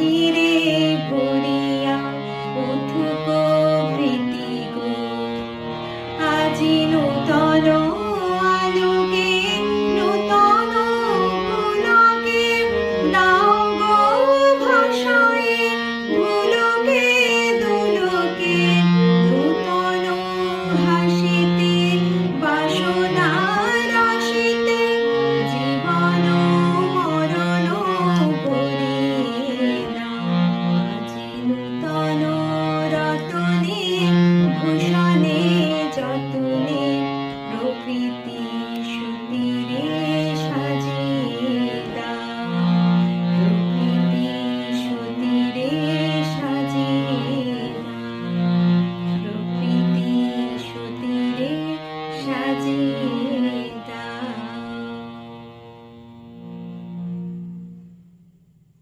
বাহিরে গড়িয়া উঠুক প্রীতি গো। আজি নূতন